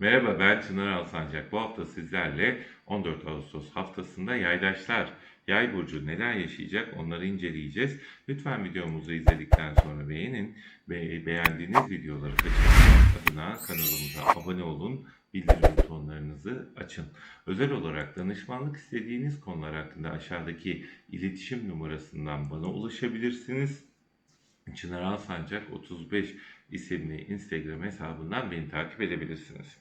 Merhaba ben Çınar Alsancak. Bu hafta sizlerle 14 Ağustos haftasında yaydaşlar, yay burcu neler yaşayacak onları inceleyeceğiz. Lütfen videomuzu izledikten sonra beğenin ve beğendiğiniz videoları kaçırmamak adına kanalımıza abone olun. Bildirim butonlarınızı açın. Özel olarak danışmanlık istediğiniz konular hakkında aşağıdaki iletişim numarasından bana ulaşabilirsiniz. Çınar Alsancak 35 isimli Instagram hesabından beni takip edebilirsiniz.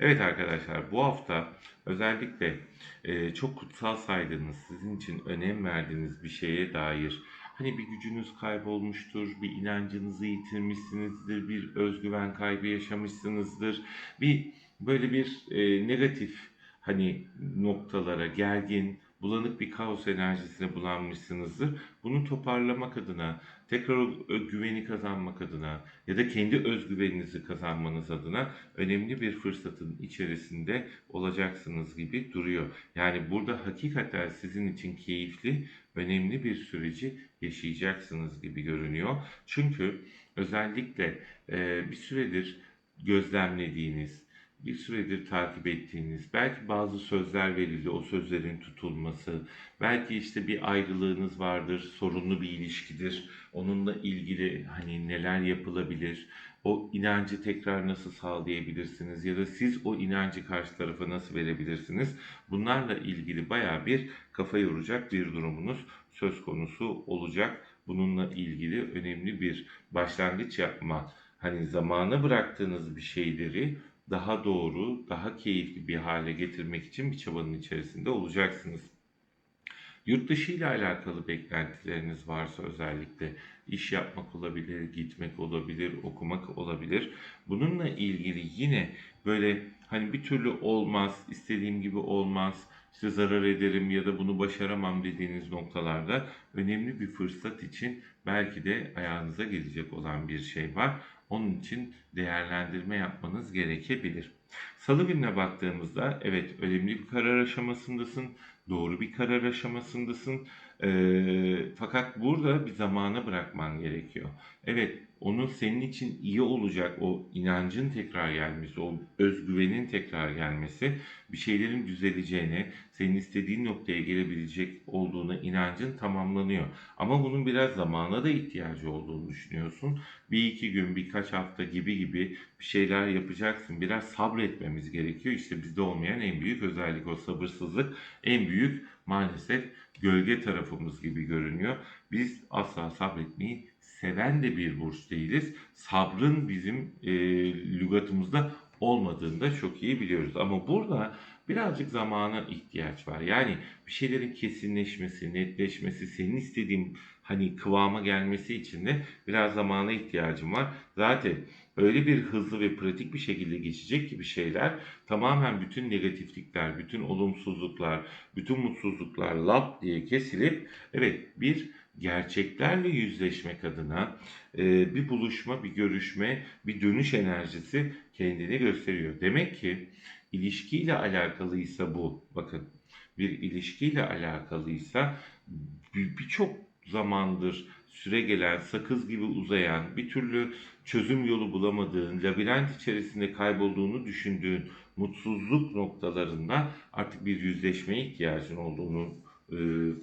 Evet arkadaşlar bu hafta özellikle e, çok kutsal saydığınız, sizin için önem verdiğiniz bir şeye dair hani bir gücünüz kaybolmuştur, bir inancınızı yitirmişsinizdir, bir özgüven kaybı yaşamışsınızdır, bir böyle bir e, negatif hani noktalara gergin, bulanık bir kaos enerjisine bulanmışsınızdır. Bunu toparlamak adına, tekrar o güveni kazanmak adına ya da kendi özgüveninizi kazanmanız adına önemli bir fırsatın içerisinde olacaksınız gibi duruyor. Yani burada hakikaten sizin için keyifli, önemli bir süreci yaşayacaksınız gibi görünüyor. Çünkü özellikle e, bir süredir gözlemlediğiniz, bir süredir takip ettiğiniz, belki bazı sözler verildi, o sözlerin tutulması, belki işte bir ayrılığınız vardır, sorunlu bir ilişkidir, onunla ilgili hani neler yapılabilir, o inancı tekrar nasıl sağlayabilirsiniz ya da siz o inancı karşı tarafa nasıl verebilirsiniz? Bunlarla ilgili baya bir kafa yoracak bir durumunuz söz konusu olacak. Bununla ilgili önemli bir başlangıç yapma, hani zamana bıraktığınız bir şeyleri daha doğru, daha keyifli bir hale getirmek için bir çabanın içerisinde olacaksınız. Yurt dışı ile alakalı beklentileriniz varsa özellikle iş yapmak olabilir, gitmek olabilir, okumak olabilir. Bununla ilgili yine böyle hani bir türlü olmaz, istediğim gibi olmaz, işte zarar ederim ya da bunu başaramam dediğiniz noktalarda önemli bir fırsat için belki de ayağınıza gelecek olan bir şey var. Onun için değerlendirme yapmanız gerekebilir. Salı gününe baktığımızda evet önemli bir karar aşamasındasın, doğru bir karar aşamasındasın. Ee, fakat burada bir zamana bırakman gerekiyor. Evet, onun senin için iyi olacak o inancın tekrar gelmesi, o özgüvenin tekrar gelmesi, bir şeylerin düzeleceğine, senin istediğin noktaya gelebilecek olduğuna inancın tamamlanıyor. Ama bunun biraz zamana da ihtiyacı olduğunu düşünüyorsun. Bir iki gün, birkaç hafta gibi gibi bir şeyler yapacaksın. Biraz sabretmemiz gerekiyor. İşte bizde olmayan en büyük özellik o sabırsızlık. En büyük maalesef gölge tarafımız gibi görünüyor. Biz asla sabretmeyi seven de bir burç değiliz. Sabrın bizim e, lügatımızda olmadığını da çok iyi biliyoruz. Ama burada birazcık zamana ihtiyaç var. Yani bir şeylerin kesinleşmesi, netleşmesi, senin istediğin hani kıvama gelmesi için de biraz zamana ihtiyacım var. Zaten öyle bir hızlı ve pratik bir şekilde geçecek gibi şeyler tamamen bütün negatiflikler, bütün olumsuzluklar, bütün mutsuzluklar lap diye kesilip evet bir gerçeklerle yüzleşmek adına e, bir buluşma, bir görüşme, bir dönüş enerjisi kendini gösteriyor. Demek ki ilişkiyle alakalıysa bu, bakın bir ilişkiyle alakalıysa bir- birçok zamandır süre gelen, sakız gibi uzayan, bir türlü çözüm yolu bulamadığın, labirent içerisinde kaybolduğunu düşündüğün mutsuzluk noktalarında artık bir yüzleşmeye ihtiyacın olduğunu e,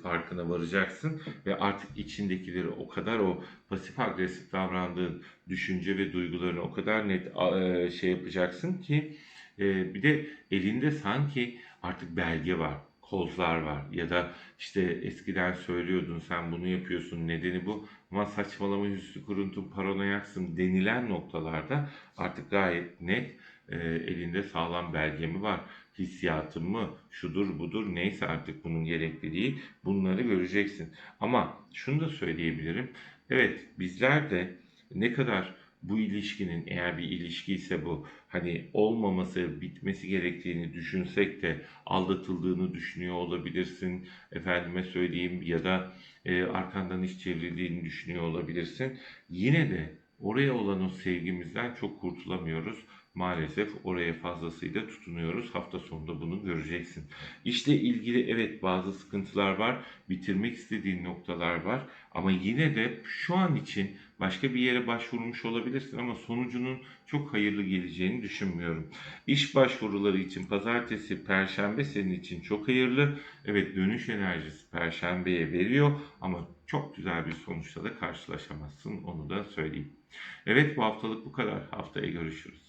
farkına varacaksın ve artık içindekileri o kadar o pasif agresif davrandığın düşünce ve duygularını o kadar net e, şey yapacaksın ki e, bir de elinde sanki artık belge var, kozlar var. Ya da işte eskiden söylüyordun sen bunu yapıyorsun nedeni bu. Ama saçmalama hüsnü kuruntun paranoyaksın denilen noktalarda artık gayet net e, elinde sağlam belge mi var hissiyatın mı şudur budur neyse artık bunun gerekliliği bunları göreceksin. Ama şunu da söyleyebilirim. Evet bizler de ne kadar bu ilişkinin eğer bir ilişki ise bu hani olmaması, bitmesi gerektiğini düşünsek de aldatıldığını düşünüyor olabilirsin. Efendime söyleyeyim ya da e, arkandan iş çevrildiğini düşünüyor olabilirsin. Yine de oraya olan o sevgimizden çok kurtulamıyoruz. Maalesef oraya fazlasıyla tutunuyoruz. Hafta sonunda bunu göreceksin. İşle ilgili evet bazı sıkıntılar var. Bitirmek istediğin noktalar var. Ama yine de şu an için başka bir yere başvurmuş olabilirsin ama sonucunun çok hayırlı geleceğini düşünmüyorum. İş başvuruları için pazartesi, perşembe senin için çok hayırlı. Evet dönüş enerjisi perşembeye veriyor ama çok güzel bir sonuçla da karşılaşamazsın onu da söyleyeyim. Evet bu haftalık bu kadar. Haftaya görüşürüz.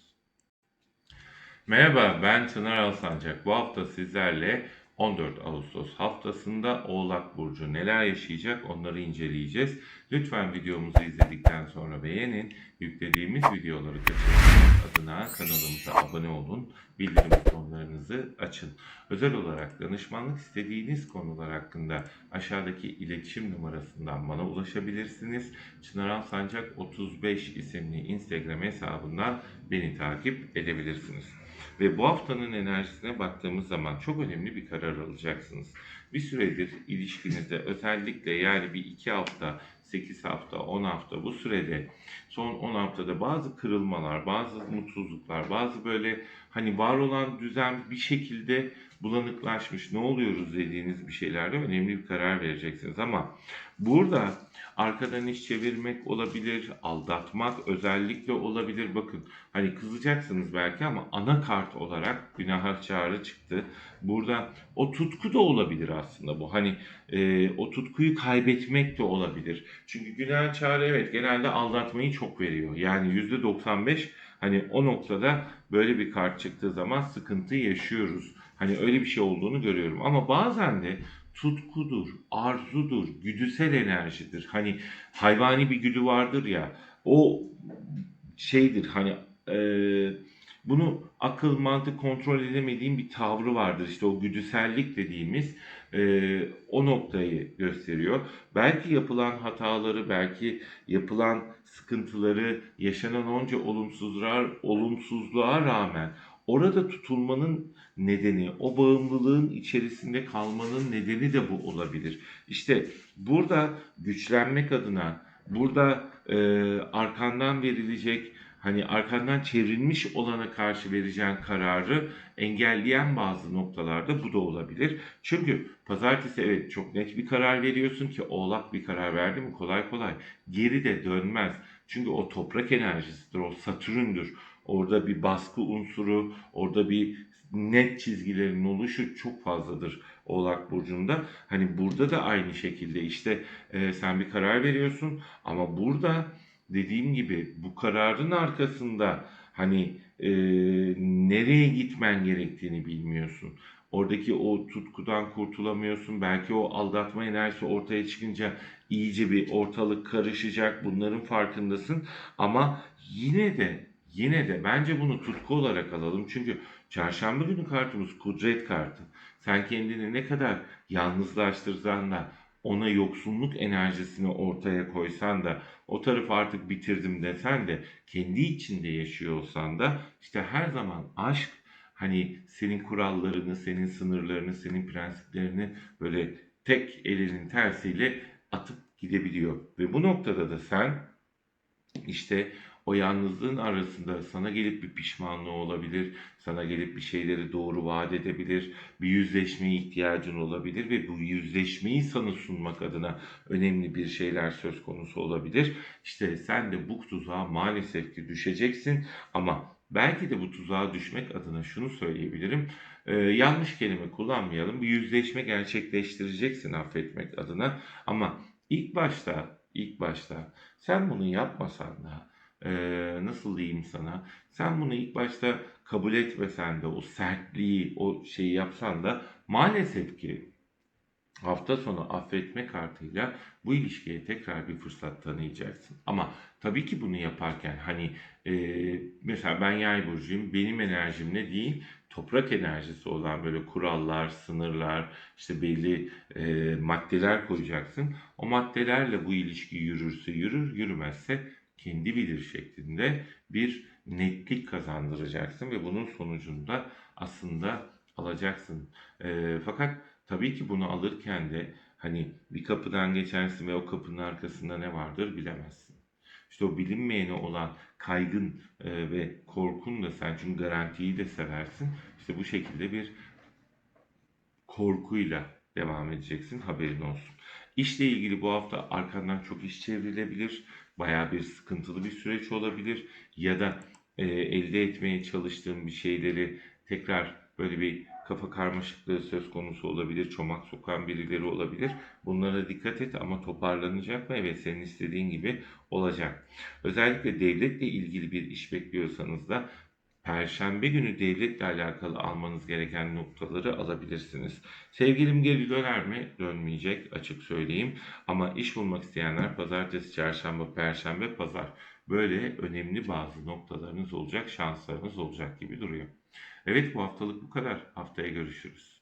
Merhaba ben Çınar Alsancak. Bu hafta sizlerle 14 Ağustos haftasında Oğlak Burcu neler yaşayacak onları inceleyeceğiz. Lütfen videomuzu izledikten sonra beğenin. Yüklediğimiz videoları kaçırmamak adına kanalımıza abone olun. Bildirim butonlarınızı açın. Özel olarak danışmanlık istediğiniz konular hakkında aşağıdaki iletişim numarasından bana ulaşabilirsiniz. Çınar Alsancak 35 isimli Instagram hesabından beni takip edebilirsiniz. Ve bu haftanın enerjisine baktığımız zaman çok önemli bir karar alacaksınız. Bir süredir ilişkinizde özellikle yani bir iki hafta, 8 hafta, 10 hafta bu sürede son 10 haftada bazı kırılmalar, bazı mutsuzluklar, bazı böyle hani var olan düzen bir şekilde bulanıklaşmış ne oluyoruz dediğiniz bir şeylerde önemli bir karar vereceksiniz ama burada arkadan iş çevirmek olabilir, aldatmak özellikle olabilir. Bakın hani kızacaksınız belki ama ana kart olarak günaha çağrı çıktı. Burada o tutku da olabilir aslında bu. Hani e, o tutkuyu kaybetmek de olabilir. Çünkü günah çağrı evet genelde aldatmayı çok veriyor. Yani %95 hani o noktada böyle bir kart çıktığı zaman sıkıntı yaşıyoruz. Hani öyle bir şey olduğunu görüyorum. Ama bazen de tutkudur, arzudur, güdüsel enerjidir. Hani hayvani bir güdü vardır ya o şeydir hani e, bunu akıl mantık kontrol edemediğim bir tavrı vardır. İşte o güdüsellik dediğimiz e, o noktayı gösteriyor. Belki yapılan hataları, belki yapılan sıkıntıları, yaşanan onca olumsuzluğa, olumsuzluğa rağmen orada tutulmanın nedeni, o bağımlılığın içerisinde kalmanın nedeni de bu olabilir. İşte burada güçlenmek adına, burada e, arkandan verilecek hani arkandan çevrilmiş olana karşı vereceğin kararı engelleyen bazı noktalarda bu da olabilir. Çünkü pazartesi evet çok net bir karar veriyorsun ki oğlak bir karar verdi mi kolay kolay geri de dönmez. Çünkü o toprak enerjisidir, o satürndür. Orada bir baskı unsuru, orada bir net çizgilerin oluşu çok fazladır Oğlak Burcu'nda. Hani burada da aynı şekilde işte e, sen bir karar veriyorsun ama burada dediğim gibi bu kararın arkasında hani e, nereye gitmen gerektiğini bilmiyorsun. Oradaki o tutkudan kurtulamıyorsun. Belki o aldatma enerjisi ortaya çıkınca iyice bir ortalık karışacak. Bunların farkındasın. Ama yine de yine de bence bunu tutku olarak alalım. Çünkü çarşamba günü kartımız kudret kartı. Sen kendini ne kadar yalnızlaştırsan da ona yoksunluk enerjisini ortaya koysan da o tarafı artık bitirdim desen de kendi içinde yaşıyor olsan da işte her zaman aşk hani senin kurallarını, senin sınırlarını, senin prensiplerini böyle tek elinin tersiyle atıp gidebiliyor. Ve bu noktada da sen işte o yalnızlığın arasında sana gelip bir pişmanlığı olabilir, sana gelip bir şeyleri doğru vaat edebilir, bir yüzleşmeye ihtiyacın olabilir ve bu yüzleşmeyi sana sunmak adına önemli bir şeyler söz konusu olabilir. İşte sen de bu tuzağa maalesef ki düşeceksin ama belki de bu tuzağa düşmek adına şunu söyleyebilirim. Ee, yanlış kelime kullanmayalım. Bir yüzleşme gerçekleştireceksin affetmek adına ama ilk başta ilk başta sen bunu yapmasan da e, nasıl diyeyim sana sen bunu ilk başta kabul etmesen de o sertliği o şeyi yapsan da maalesef ki hafta sonu affetme kartıyla bu ilişkiye tekrar bir fırsat tanıyacaksın. Ama tabii ki bunu yaparken hani e, mesela ben yay burcuyum benim enerjim ne değil toprak enerjisi olan böyle kurallar, sınırlar, işte belli e, maddeler koyacaksın. O maddelerle bu ilişki yürürse yürür, yürümezse kendi bilir şeklinde bir netlik kazandıracaksın ve bunun sonucunda aslında alacaksın. E, fakat tabii ki bunu alırken de hani bir kapıdan geçersin ve o kapının arkasında ne vardır bilemezsin. İşte o bilinmeyene olan kaygın e, ve korkun da sen çünkü garantiyi de seversin. İşte bu şekilde bir korkuyla devam edeceksin haberin olsun. İşle ilgili bu hafta arkandan çok iş çevrilebilir. bayağı bir sıkıntılı bir süreç olabilir ya da e, elde etmeye çalıştığın bir şeyleri tekrar böyle bir kafa karmaşıklığı söz konusu olabilir, çomak sokan birileri olabilir. Bunlara dikkat et ama toparlanacak mı? Evet senin istediğin gibi olacak. Özellikle devletle ilgili bir iş bekliyorsanız da Perşembe günü devletle alakalı almanız gereken noktaları alabilirsiniz. Sevgilim geri döner mi? Dönmeyecek açık söyleyeyim. Ama iş bulmak isteyenler pazartesi, çarşamba, perşembe, pazar. Böyle önemli bazı noktalarınız olacak, şanslarınız olacak gibi duruyor. Evet bu haftalık bu kadar. Haftaya görüşürüz.